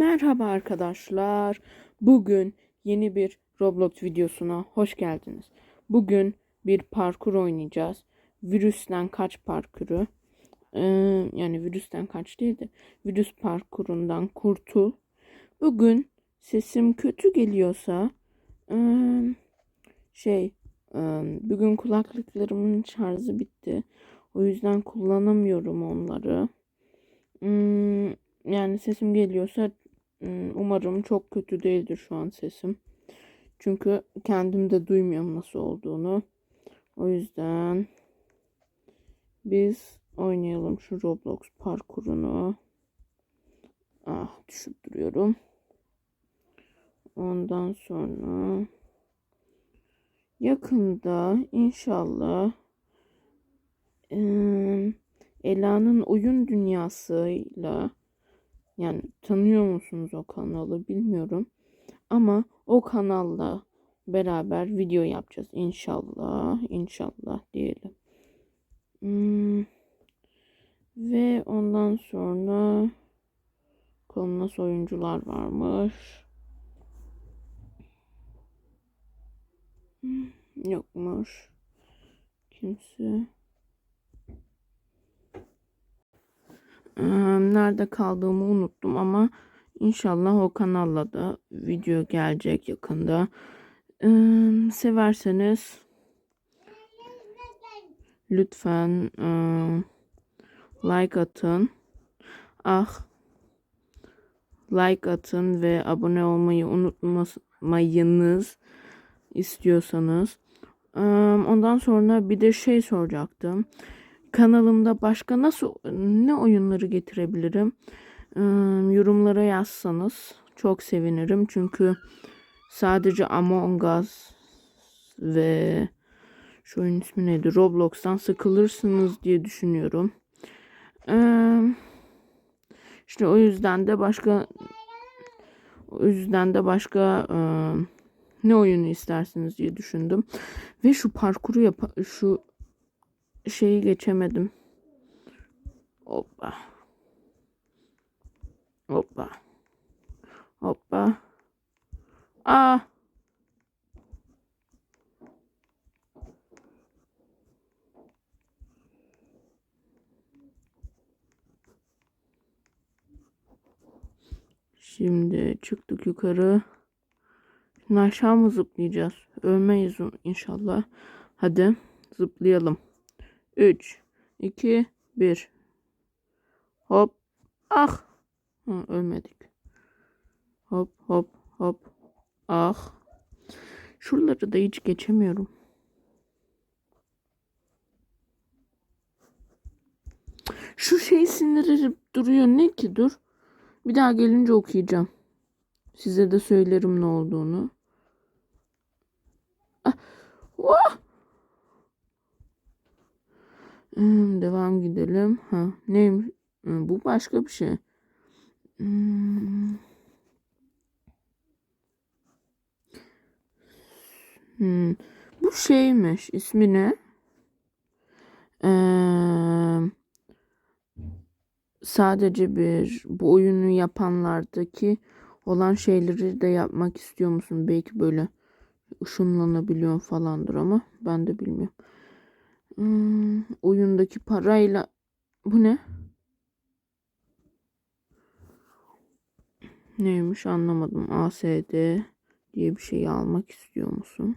Merhaba arkadaşlar. Bugün yeni bir Roblox videosuna hoş geldiniz. Bugün bir parkur oynayacağız. Virüsten kaç parkuru. Ee, yani virüsten kaç değil de virüs parkurundan kurtul. Bugün sesim kötü geliyorsa ee, şey ee, bugün kulaklıklarımın şarjı bitti. O yüzden kullanamıyorum onları. Hmm, yani sesim geliyorsa umarım çok kötü değildir şu an sesim. Çünkü kendim de duymuyorum nasıl olduğunu. O yüzden biz oynayalım şu Roblox parkurunu. Ah düşüp duruyorum. Ondan sonra yakında inşallah eee, Ela'nın oyun dünyasıyla yani tanıyor musunuz o kanalı bilmiyorum. Ama o kanalla beraber video yapacağız inşallah. İnşallah diyelim. Hmm. Ve ondan sonra bakalım nasıl oyuncular varmış. Hmm, Yokmuş. Kimse. Nerede kaldığımı unuttum ama inşallah o kanalla da video gelecek yakında. Severseniz lütfen like atın. Ah like atın ve abone olmayı unutmayınız istiyorsanız. Ondan sonra bir de şey soracaktım kanalımda başka nasıl ne oyunları getirebilirim? Ee, yorumlara yazsanız çok sevinirim. Çünkü sadece Among Us ve şu oyun ismi neydi? Roblox'tan sıkılırsınız diye düşünüyorum. Ee, işte o yüzden de başka o yüzden de başka e, ne oyunu istersiniz diye düşündüm. Ve şu parkuru yap şu şeyi geçemedim. Hoppa. Hoppa. Hoppa. Aa. Şimdi çıktık yukarı. Şimdi aşağı mı zıplayacağız? Ölmeyiz inşallah. Hadi zıplayalım. 3, 2, 1. Hop. Ah. Hı, ölmedik. Hop hop hop. Ah. Şuraları da hiç geçemiyorum. Şu şey sinirlenip duruyor. Ne ki dur. Bir daha gelince okuyacağım. Size de söylerim ne olduğunu. Ah. Vah. Hmm, devam gidelim. Ha, neymiş? Hmm, bu başka bir şey. Hmm. Hmm. Bu şeymiş. İsmi ne? Ee, sadece bir bu oyunu yapanlardaki olan şeyleri de yapmak istiyor musun? Belki böyle ışınlanabiliyor falandır ama ben de bilmiyorum. Hmm, oyundaki parayla bu ne? Neymiş anlamadım. ASD diye bir şey almak istiyor musun?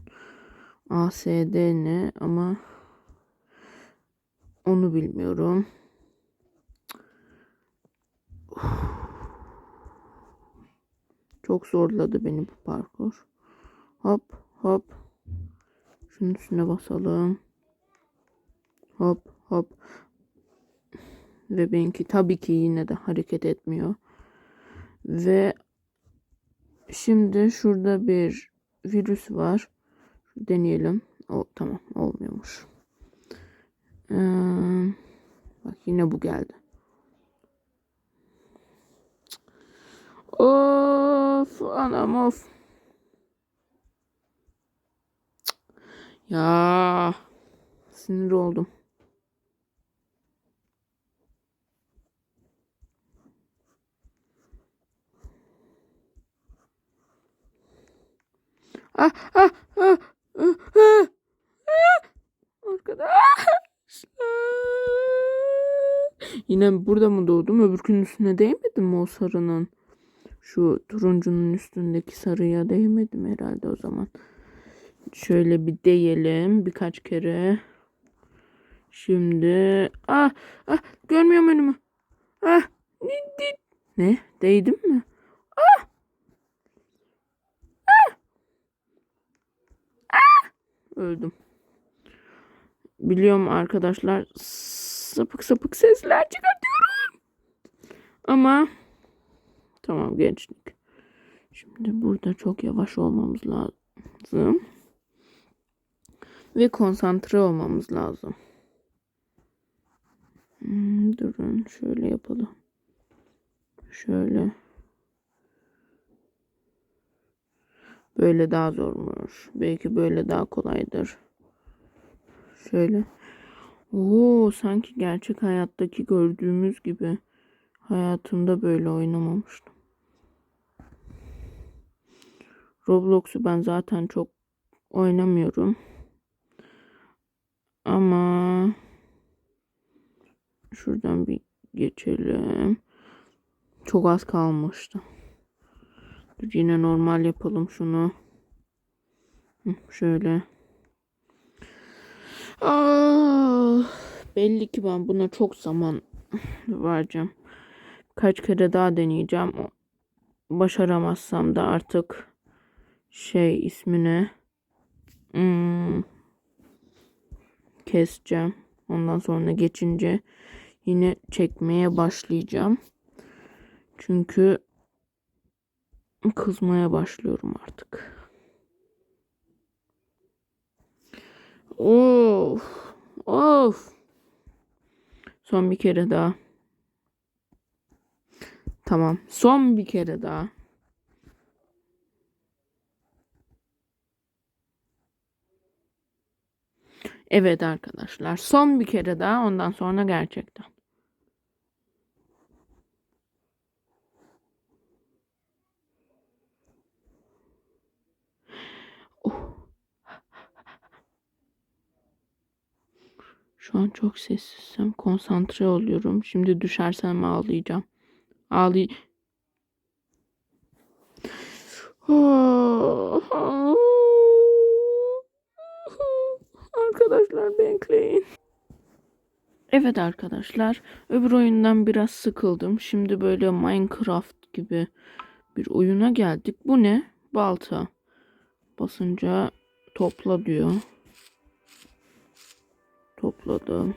ASD ne ama onu bilmiyorum. Çok zorladı beni bu parkur. Hop hop. Şunun üstüne basalım. Hop hop. Ve benimki tabii ki yine de hareket etmiyor. Ve şimdi şurada bir virüs var. Deneyelim. O tamam olmuyormuş. Ee, bak yine bu geldi. Of anam of. Ya sinir oldum. Ah ah ah ah ah. ah. Arkadaşlar. Yine burada mı doğdum? Öbürkünün üstüne değmedim mi o sarının? Şu turuncunun üstündeki sarıya değmedim herhalde o zaman. Şöyle bir değelim birkaç kere. Şimdi ah ah görmüyorum önümü. Ah ne ne, değdim mi? Ah ah ah öldüm. Biliyorum arkadaşlar sapık sapık sesler çıkartıyorum. Ama tamam gençlik. Şimdi burada çok yavaş olmamız lazım. Ve konsantre olmamız lazım. Hmm, durun şöyle yapalım. Şöyle. Böyle daha zormuş. Belki böyle daha kolaydır. Şöyle. Oo, sanki gerçek hayattaki gördüğümüz gibi hayatımda böyle oynamamıştım. Roblox'u ben zaten çok oynamıyorum. Ama şuradan bir geçelim. Çok az kalmıştı. Dur yine normal yapalım şunu. Şöyle. Ah, belli ki ben buna çok zaman vereceğim. Kaç kere daha deneyeceğim. Başaramazsam da artık şey ismini hmm, keseceğim. Ondan sonra geçince yine çekmeye başlayacağım. Çünkü kızmaya başlıyorum artık. Of. Of. Son bir kere daha. Tamam. Son bir kere daha. Evet arkadaşlar. Son bir kere daha ondan sonra gerçekten. Şu an çok sessizim. Konsantre oluyorum. Şimdi düşersem ağlayacağım. Ağlay... Arkadaşlar bekleyin. Evet arkadaşlar. Öbür oyundan biraz sıkıldım. Şimdi böyle Minecraft gibi bir oyuna geldik. Bu ne? Balta. Basınca topla diyor. Topladım.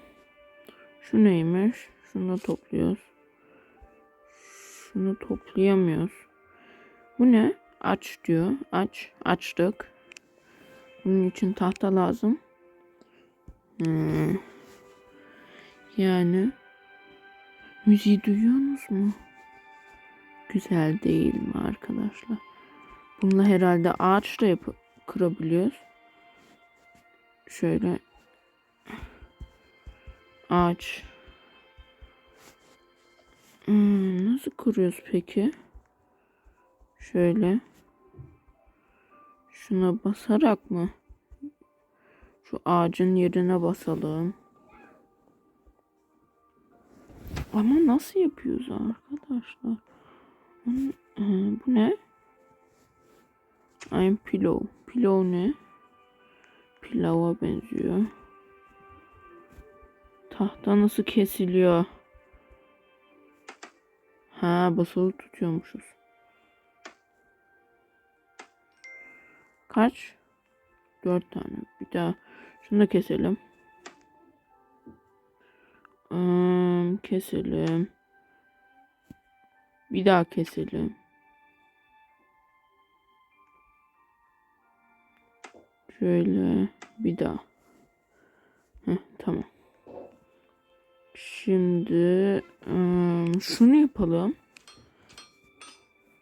Şu neymiş? Şunu da topluyoruz. Şunu toplayamıyoruz. Bu ne? Aç diyor. Aç. Açtık. Bunun için tahta lazım. Hmm. Yani müziği duyuyorsunuz mu? Güzel değil mi arkadaşlar? Bununla herhalde ağaç da yapıp kırabiliyoruz. Şöyle ağaç. Hmm, nasıl kuruyoruz peki? Şöyle. Şuna basarak mı? Şu ağacın yerine basalım. Ama nasıl yapıyoruz arkadaşlar? E, bu ne? I'm pillow. Pillow ne? Pilava benziyor. Tahta nasıl kesiliyor? Ha basılı tutuyormuşuz. Kaç? Dört tane. Bir daha şunu da keselim. Hmm, keselim. Bir daha keselim. Şöyle bir daha. Heh, tamam. Şimdi şunu yapalım.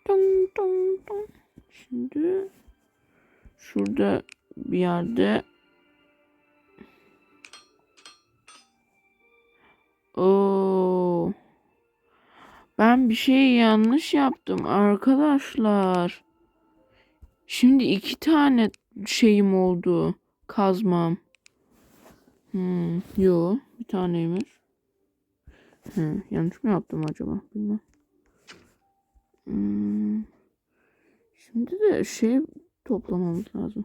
Dong, dong, dong. Şimdi şurada bir yerde Oo. Ben bir şey yanlış yaptım arkadaşlar. Şimdi iki tane şeyim oldu. Kazmam. Hmm, yo bir taneymiş. He, yanlış mı yaptım acaba? Bilmem. Hmm. Şimdi de şey toplamamız lazım.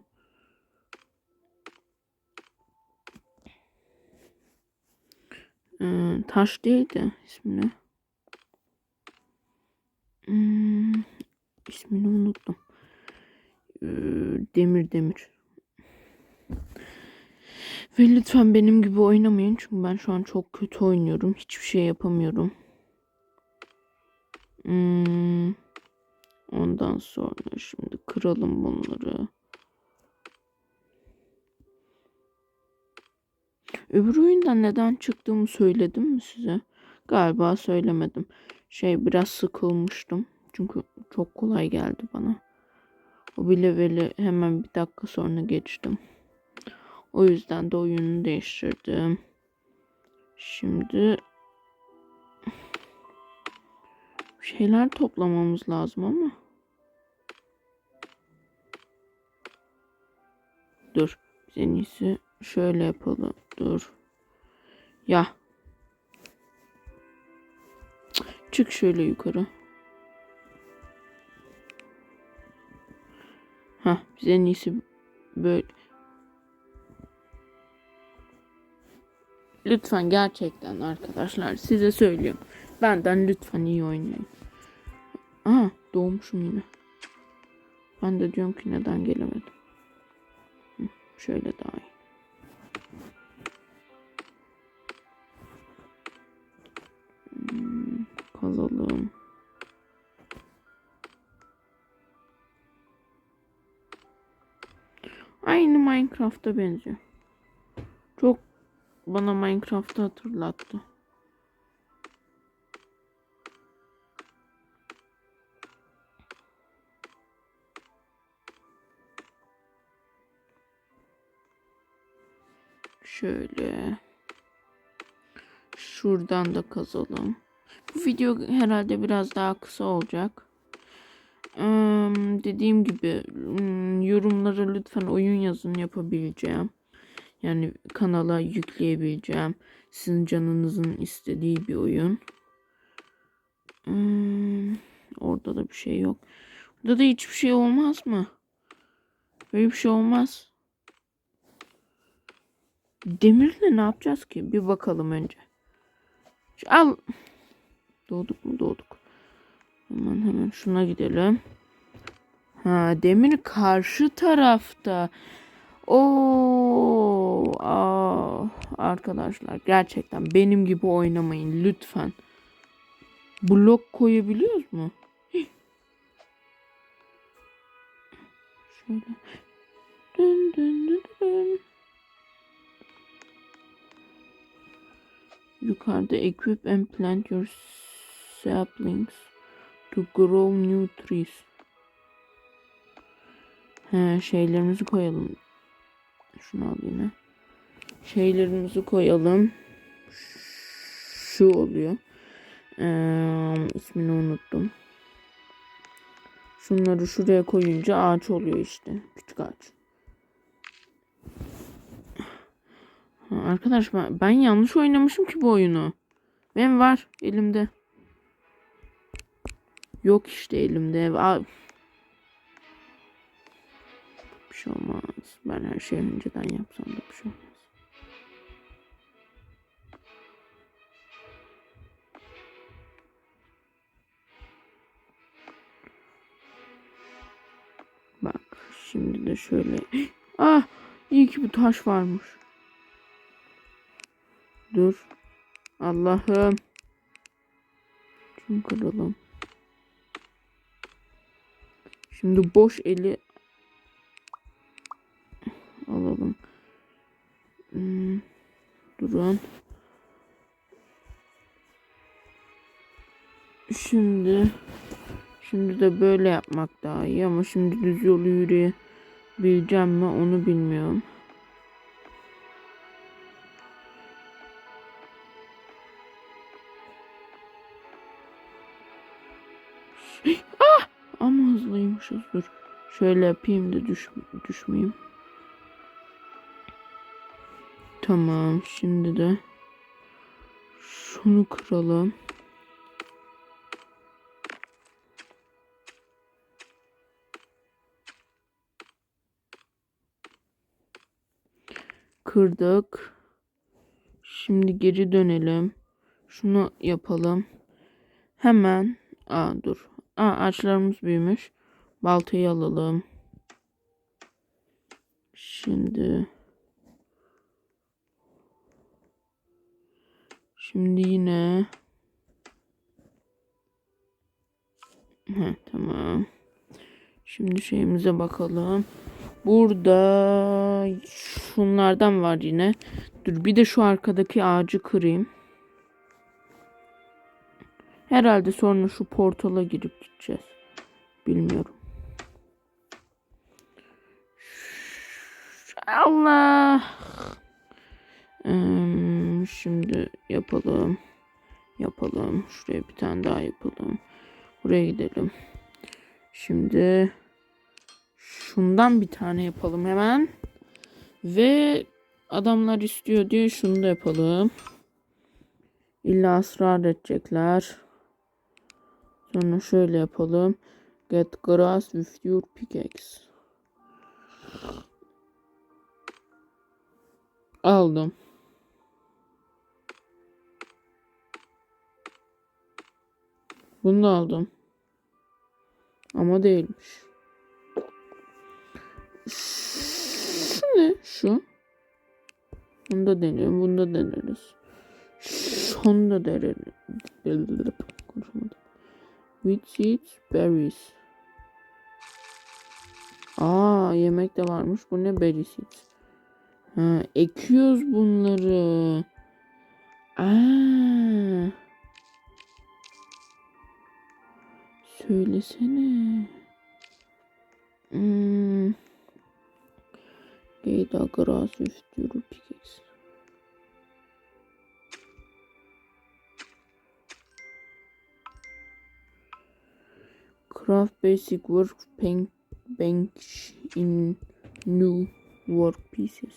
Ee, taş değil de ismi ne? Hmm, ismini unuttum. Ee, demir demir. Ve lütfen benim gibi oynamayın çünkü ben şu an çok kötü oynuyorum. Hiçbir şey yapamıyorum. Hmm. Ondan sonra şimdi kıralım bunları. Öbür oyundan neden çıktığımı söyledim mi size? Galiba söylemedim. Şey biraz sıkılmıştım. Çünkü çok kolay geldi bana. O bile böyle hemen bir dakika sonra geçtim. O yüzden de oyunu değiştirdim. Şimdi şeyler toplamamız lazım ama. Dur. En iyisi şöyle yapalım. Dur. Ya. Çık şöyle yukarı. Ha, biz en iyisi böyle. Lütfen gerçekten arkadaşlar size söylüyorum. Benden lütfen iyi oynayın. Aha doğmuşum yine. Ben de diyorum ki neden gelemedim. Şöyle daha iyi. Hmm, kazalım. Aynı Minecraft'a benziyor. Çok bana Minecraft'ı hatırlattı. Şöyle. Şuradan da kazalım. Bu video herhalde biraz daha kısa olacak. Ee, dediğim gibi hmm, yorumlara lütfen oyun yazın yapabileceğim. Yani kanala yükleyebileceğim. Sizin canınızın istediği bir oyun. Hmm, orada da bir şey yok. Burada da hiçbir şey olmaz mı? Böyle bir şey olmaz. Demirle ne yapacağız ki? Bir bakalım önce. Al. Doğduk mu? Doğduk. Hemen hemen şuna gidelim. Ha, demir karşı tarafta. Oo, arkadaşlar gerçekten benim gibi oynamayın lütfen. Blok koyabiliyoruz mu? Şöyle. Dın dın dın dın. Yukarıda equip and plant your saplings to grow new trees. He, şeylerimizi koyalım. Şunu al yine. Şeylerimizi koyalım. Şu oluyor. Ee, ismini unuttum. Şunları şuraya koyunca ağaç oluyor işte. Küçük ağaç. Arkadaş ben, ben yanlış oynamışım ki bu oyunu. Benim var elimde. Yok işte elimde. Aa, şey olmaz. Ben her şeyi önceden yapsam da bir şey olmaz. Bak şimdi de şöyle. Ah iyi ki bu taş varmış. Dur. Allah'ım. Şunu kıralım. Şimdi boş eli de böyle yapmak daha iyi ama şimdi düz yolu yürüyebileceğim mi onu bilmiyorum. Ah! Ama hızlıymışız dur. Şöyle yapayım da düş, düşmeyeyim. Tamam şimdi de şunu kıralım. Kırdık. Şimdi geri dönelim. Şunu yapalım. Hemen. Aa dur. Aa ağaçlarımız büyümüş. Baltayı alalım. Şimdi. Şimdi yine. Heh, tamam. Şimdi şeyimize bakalım. Burada şunlardan var yine. Dur bir de şu arkadaki ağacı kırayım. Herhalde sonra şu portala girip gideceğiz. Bilmiyorum. Allah. Şimdi yapalım. Yapalım. Şuraya bir tane daha yapalım. Buraya gidelim. Şimdi şundan bir tane yapalım hemen. Ve adamlar istiyor diye şunu da yapalım. İlla ısrar edecekler. Sonra şöyle yapalım. Get grass with your pickaxe. Aldım. Bunu da aldım. Ama değilmiş. Şu ne? Şu. Bunu da deneyelim. Bunu da deneriz. Şunu da deneriz. Konuşamadım. Wheat seeds, berries. Aa yemek de varmış. Bu ne berry seeds? Ha, ekiyoruz bunları. Aa. Söylesene. Hmm. Geyda grass your pickaxe. Craft basic work bench in new work pieces.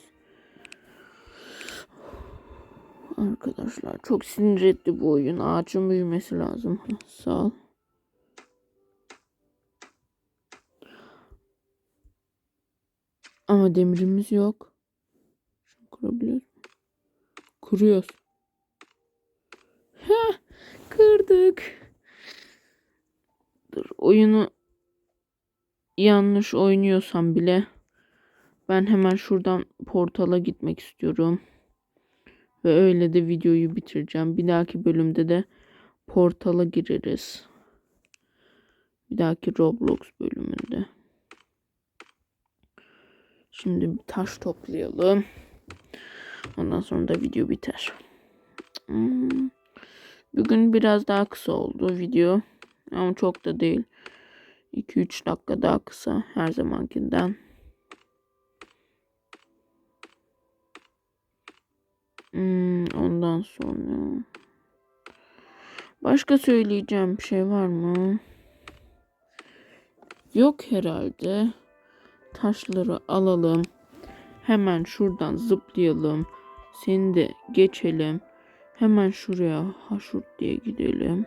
Arkadaşlar çok sinir etti bu oyun. Ağacın büyümesi lazım. Sağ ol. Ama demirimiz yok. Şunu kurabiliyoruz mu? Kuruyoruz. Heh, kırdık. Dur oyunu yanlış oynuyorsam bile ben hemen şuradan portala gitmek istiyorum. Ve öyle de videoyu bitireceğim. Bir dahaki bölümde de portala gireriz. Bir dahaki Roblox bölümünde. Şimdi bir taş toplayalım. Ondan sonra da video biter. Hmm. Bugün biraz daha kısa oldu video. Ama çok da değil. 2-3 dakika daha kısa her zamankinden. Hmm, ondan sonra başka söyleyeceğim bir şey var mı? Yok herhalde. Taşları alalım. Hemen şuradan zıplayalım. Seni de geçelim. Hemen şuraya haşurt diye gidelim.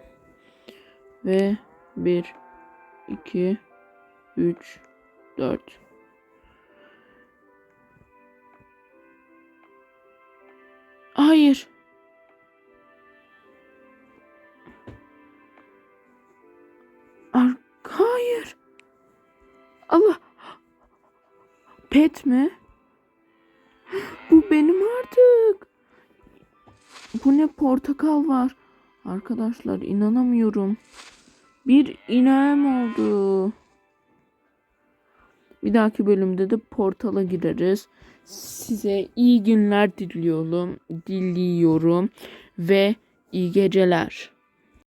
Ve 1 2 3 4 Hayır. Pet mi? Bu benim artık. Bu ne portakal var. Arkadaşlar inanamıyorum. Bir ineğim oldu. Bir dahaki bölümde de portala gireriz. Size iyi günler diliyorum. Diliyorum ve iyi geceler.